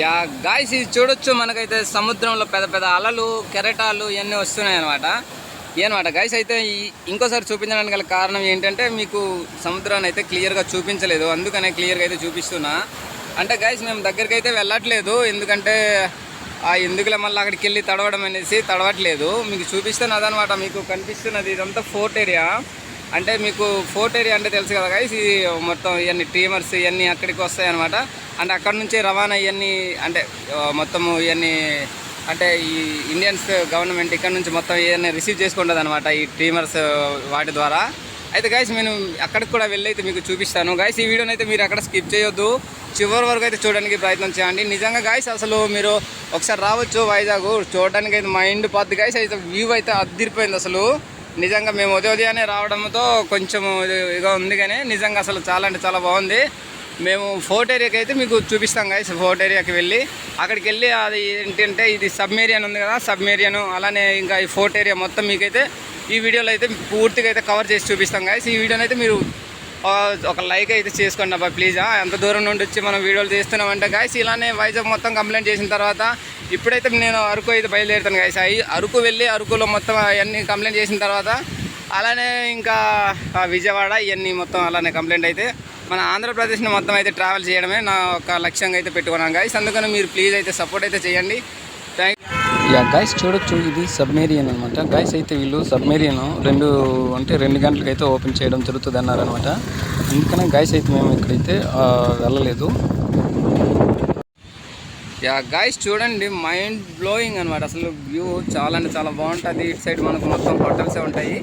Yeah guys ఇది చూడొచ్చు. మనకైతే సముద్రంలో పెద్ద పెద్ద అలలు కెరటాలు ఇవన్నీ వస్తున్నాయి అనమాట అనమాట గాయస్ అయితే ఇంకోసారి చూపించడానికి గల కారణం ఏంటంటే మీకు సముద్రాన్ని అయితే క్లియర్గా చూపించలేదు. అందుకనే క్లియర్గా అయితే చూపిస్తున్నా. అంటే గాయస్ మేము దగ్గరికి అయితే వెళ్ళట్లేదు. ఎందుకంటే ఆ ఎందుకులే మళ్ళీ అక్కడికి వెళ్ళి తడవడం అనేసి తడవట్లేదు. మీకు చూపిస్తున్నది అదనమాట మీకు కనిపిస్తున్నది ఇదంతా ఫోర్ట్ ఏరియా అంటే మీకు ఫోర్ట్ ఏరియా అంటే తెలుసు కదా గైస్ ఇది మొత్తం ఇవన్నీ టీమర్స్ ఇవన్నీ అక్కడికి వస్తాయి అనమాట అంటే అక్కడ నుంచి రవాణా ఇవన్నీ అంటే మొత్తము ఇవన్నీ అంటే ఈ ఇండియన్స్ గవర్నమెంట్ ఇక్కడ నుంచి మొత్తం ఇవన్నీ రిసీవ్ చేసుకుంటుంది అనమాట ఈ టీమర్స్ వాటి ద్వారా. అయితే గాయస్ నేను అక్కడికి కూడా వెళ్ళి అయితే మీకు చూపిస్తాను. గాయస్ ఈ వీడియోని అయితే మీరు అక్కడ స్కిప్ చేయొద్దు. చివరి వరకు అయితే చూడడానికి ప్రయత్నం చేయండి. నిజంగా గాయస్ అసలు మీరు ఒకసారి రావచ్చు వైజాగ్ చూడడానికి అయితే మైండ్ పోద్ది. గాయస్ అయితే వ్యూ అయితే అద్దరిపోయింది అసలు. నిజంగా మేము ఉదయ ఉదయాన్నే రావడంతో కొంచెం ఇదిగా ఉంది కానీ నిజంగా అసలు చాలా అంటే చాలా బాగుంది. మేము ఫోర్ట్ ఏరియాకి అయితే మీకు చూపిస్తాం గాయస్ ఫోర్ట్ ఏరియాకి వెళ్ళి. అక్కడికి వెళ్ళి అది ఏంటంటే ఇది సబ్మేరియన్ ఉంది కదా సబ్మేరియన్ అలానే ఇంకా ఈ ఫోర్ట్ ఏరియా మొత్తం మీకైతే ఈ వీడియోలో అయితే పూర్తిగా అయితే కవర్ చేసి చూపిస్తాం గాయస్ ఈ వీడియోని అయితే మీరు ఒక లైక్ అయితే చేసుకోండి అబ్బా ప్లీజ్ ఎంత దూరం నుండి వచ్చి మనం వీడియోలు చేస్తున్నామంటే గాయస్ ఇలానే వైజాగ్ మొత్తం కంప్లైంట్ చేసిన తర్వాత ఇప్పుడైతే నేను అరకు అయితే బయలుదేరుతాను గాయస్ అవి అరకు వెళ్ళి అరకులో మొత్తం అవన్నీ కంప్లైంట్ చేసిన తర్వాత అలానే ఇంకా విజయవాడ ఇవన్నీ మొత్తం అలానే కంప్లైంట్ అయితే మన ఆంధ్రప్రదేశ్ని మొత్తం అయితే ట్రావెల్ చేయడమే నా ఒక లక్ష్యంగా అయితే పెట్టుకున్నాను గాయస్ అందుకని మీరు ప్లీజ్ అయితే సపోర్ట్ అయితే చేయండి. థ్యాంక్ యా గైస్ చూడొచ్చు ఇది సబ్మేరియన్ అనమాట గైస్ అయితే వీళ్ళు సబ్మేరియన్ రెండు అంటే రెండు గంటలకు అయితే ఓపెన్ చేయడం జరుగుతుంది అన్నారనమాట అందుకనే గైస్ అయితే మేము ఇక్కడైతే వెళ్ళలేదు. యా గైస్ చూడండి మైండ్ బ్లోయింగ్ అనమాట అసలు వ్యూ చాలా అంటే చాలా బాగుంటుంది. ఇటు సైడ్ మనకు మొత్తం హోటల్సే ఉంటాయి.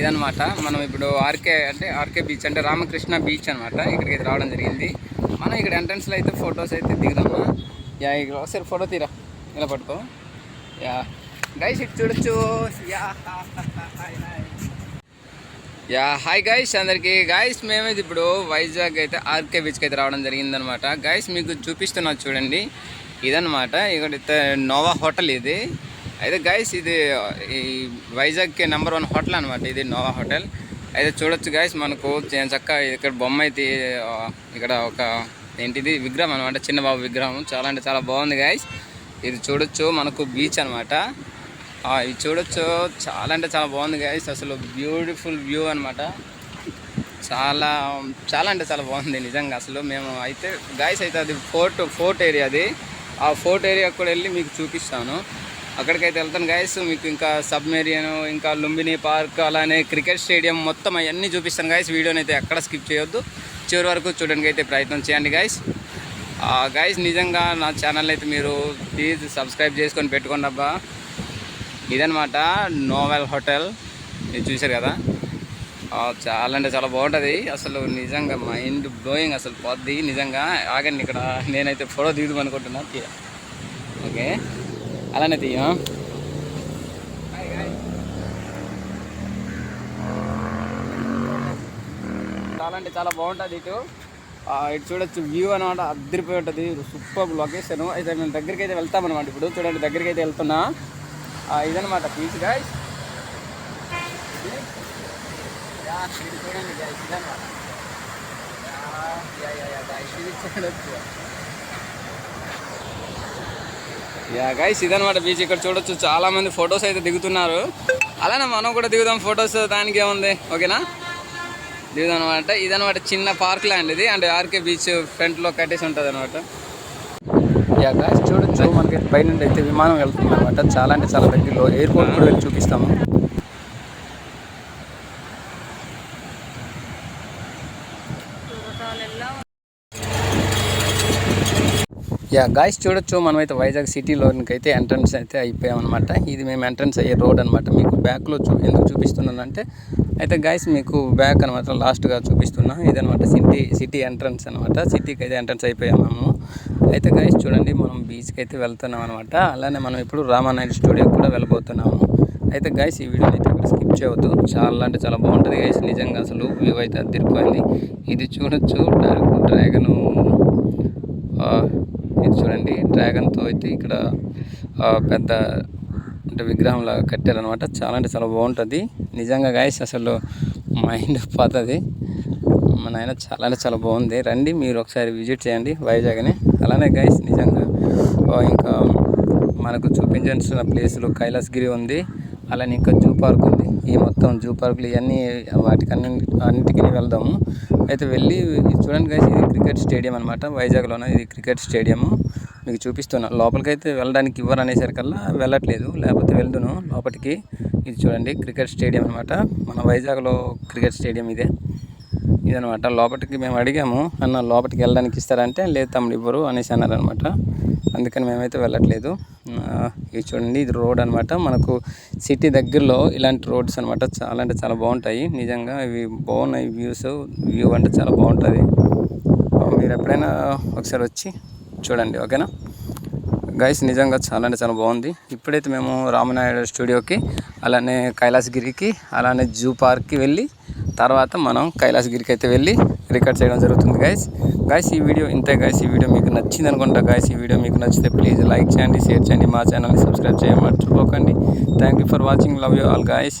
ఇదనమాట మనం ఇప్పుడు ఆర్కే అంటే ఆర్కే బీచ్ అంటే రామకృష్ణ బీచ్ అనమాట ఇక్కడికి అయితే రావడం జరిగింది. మనం ఇక్కడ ఎంట్రన్స్లో అయితే ఫొటోస్ అయితే దిగుదామా యా ఇక్కడ ఒకసారి ఫోటో తీరా. ఇలా పట్టుకో. యా. గైస్ ఇటు చూడొచ్చు. యా. యా హాయ్ గైస్ అందరికీ. గైస్ మేము ఇది ఇప్పుడు వైజాగ్ అయితే ఆర్కే బీచ్కి అయితే రావడం జరిగిందనమాట గైస్ మీకు చూపిస్తున్నా చూడండి. ఇదనమాట ఇక్కడ నోవా హోటల్ ఇది. అయితే గైస్ ఇది ఈ వైజాగ్కి నెంబర్ వన్ హోటల్ అనమాట ఇది నోవా హోటల్ అయితే చూడొచ్చు గైస్ మనకు చక్క ఇక్కడ బొమ్మ అయితే ఇక్కడ ఒక ఏంటిది విగ్రహం అనమాట చిన్న బాబు విగ్రహం. చాలా అంటే చాలా బాగుంది గైస్ ఇది చూడొచ్చు మనకు బీచ్ అనమాట ఆ, ఇది చూడొచ్చు చాలా అంటే చాలా బాగుంది గైస్ అసలు బ్యూటిఫుల్ వ్యూ అనమాట చాలా చాలా అంటే చాలా బాగుంది నిజంగా. అసలు మేము అయితే గాయస్ అయితే అది ఫోర్ట్ ఫోర్ట్ ఏరియా అది. ఆ ఫోర్ట్ ఏరియాకి కూడా వెళ్ళి మీకు చూపిస్తాను. అక్కడికైతే వెళ్తాను గాయస్ మీకు ఇంకా సబ్మెరియన్ ఇంకా లుంబిని పార్క్ అలానే క్రికెట్ స్టేడియం మొత్తం అవన్నీ చూపిస్తాను గాయస్ వీడియోని అయితే ఎక్కడ స్కిప్ చేయొద్దు. చివరి వరకు చూడడానికి అయితే ప్రయత్నం చేయండి గాయస్ గాయస్ నిజంగా నా ఛానల్ అయితే మీరు ప్లీజ్ సబ్స్క్రైబ్ చేసుకొని పెట్టుకోండి అబ్బా. ఇదనమాట నోవెల్ హోటల్ మీరు చూశారు కదా? చాలా అంటే చాలా బాగుంటుంది. అసలు నిజంగా మైండ్ బ్లోయింగ్ అసలు పోద్ది. నిజంగా ఆగండి ఇక్కడ. నేనైతే ఫోటో దిగుదాం అనుకుంటున్నా. ఓకే. అలానే తీయ చాలా అంటే చాలా బాగుంటుంది ఇటు. ఇటు చూడొచ్చు వ్యూ అనమాట అద్దరిపోయి ఉంటుంది. సూపర్ లొకేషన్ అయితే మేము దగ్గరికి అయితే వెళ్తాం అనమాట ఇప్పుడు చూడండి దగ్గరికి అయితే వెళ్తున్నా ఇదనమాట బీచ్ గాయస్ చూడండి guys, ఇదనమాట ఇది చూడొచ్చు. యా గైస్ ఇదనమాట బీచ్ ఇక్కడ చూడొచ్చు. చాలా మంది ఫొటోస్ అయితే దిగుతున్నారు. అలానే మనం కూడా దిగుదాం ఫొటోస్ దానికి ఏముంది? ఓకేనా? దిగుదాం అనమాట ఇదనమాట చిన్న పార్క్ ల్యాండ్ ఇది. అంటే ఆర్కే బీచ్ ఫ్రంట్లో కట్టేసి ఉంటుంది అనమాట యా చూడొచ్చు. మనకి పైన అయితే విమానం వెళ్తుంది అనమాట చాలా అంటే చాలా పెద్ద ఎయిర్పోర్ట్ కూడా వెళ్ళి చూపిస్తాము. యా గాయస్ చూడొచ్చు. మనమైతే వైజాగ్ సిటీలోనికి అయితే ఎంట్రన్స్ అయితే అయిపోయామన్నమాట. ఇది మేము ఎంట్రన్స్ అయ్యే రోడ్ అనమాట మీకు బ్యాక్లో చూ ఎందుకు చూపిస్తున్నానంటే అయితే గాయస్ మీకు బ్యాక్ అనమాట లాస్ట్గా చూపిస్తున్నాం. ఇదనమాట సిటీ సిటీ ఎంట్రన్స్ అనమాట సిటీకి అయితే ఎంట్రన్స్ అయిపోయాము అయితే గాయస్ చూడండి మనం బీచ్కి అయితే వెళ్తున్నాం అనమాట అలానే మనం ఇప్పుడు రామానాయుడు స్టూడియోకి కూడా వెళ్ళబోతున్నాము. అయితే గాయస్ ఈ వీడియోని అయితే అక్కడ స్కిప్ చేయవద్దు. చాలా అంటే చాలా బాగుంటుంది గాయస్ నిజంగా అసలు వ్యూ అయితే అదిరిపోయింది ఇది చూడొచ్చు డ్రాగను ఇది చూడండి. డ్రాగన్తో అయితే ఇక్కడ పెద్ద అంటే విగ్రహంలా కట్టారనమాట చాలా అంటే చాలా బాగుంటుంది. నిజంగా గాయస్ అసలు మైండ్ పోతుంది. మన ఆయన చాలా అంటే చాలా బాగుంది. రండి మీరు ఒకసారి విజిట్ చేయండి వైజాగ్ని. అలానే గైస్ నిజంగా ఇంకా మనకు చూపించాల్సిన ప్లేసులు కైలాసగిరి ఉంది. అలానే ఇంకా జూ పార్క్ ఉంది. ఈ మొత్తం జూ పార్కులు ఇవన్నీ వాటికి అన్ని అన్నిటికీ వెళ్దాము. అయితే వెళ్ళి ఇది చూడండి guys ఇది క్రికెట్ స్టేడియం అనమాట వైజాగ్లోనే? ఇది క్రికెట్ స్టేడియము. మీకు చూపిస్తున్నా. లోపలికి అయితే వెళ్ళడానికి ఇవ్వరు అనేసరికల్లా వెళ్ళట్లేదు. లేకపోతే వెళ్దును లోపలికి ఇది చూడండి క్రికెట్ స్టేడియం అనమాట మన వైజాగ్లో క్రికెట్ స్టేడియం ఇదే. ఇదనమాట. లోపలికి మేము అడిగాము అన్న లోపలికి వెళ్ళడానికి ఇస్తారంటే? లేదు తమ్ముడు ఇవ్వరు అనేసి అన్నారనమాట. అందుకని మేమైతే వెళ్ళట్లేదు. ఇది చూడండి ఇది రోడ్ అనమాట. మనకు సిటీ దగ్గరలో ఇలాంటి రోడ్స్ అనమాట చాలా అంటే చాలా బాగుంటాయి. నిజంగా ఇవి బాగున్నాయి వ్యూస్. వ్యూ అంటే చాలా బాగుంటుంది. మీరు ఎప్పుడైనా ఒకసారి వచ్చి చూడండి ఓకేనా? గైస్ నిజంగా చాలా అంటే చాలా బాగుంది. ఇప్పుడైతే మేము రామనాయుడు స్టూడియోకి అలానే కైలాసగిరికి అలానే జూ పార్క్కి వెళ్ళి తర్వాత మనం కైలాసగిరికి అయితే వెళ్ళి రికార్డ్ చేయడం జరుగుతుంది గైస్ గైస్ ఈ వీడియో ఇంతే గాయస్ ఈ వీడియో మీకు నచ్చింది అనుకుంటా గైస్ ఈ వీడియో మీకు నచ్చితే ప్లీజ్ లైక్ చేయండి షేర్ చేయండి మా ఛానల్ని సబ్స్క్రైబ్ చేయమని మర్చిపోకండి thank you for watching love you all guys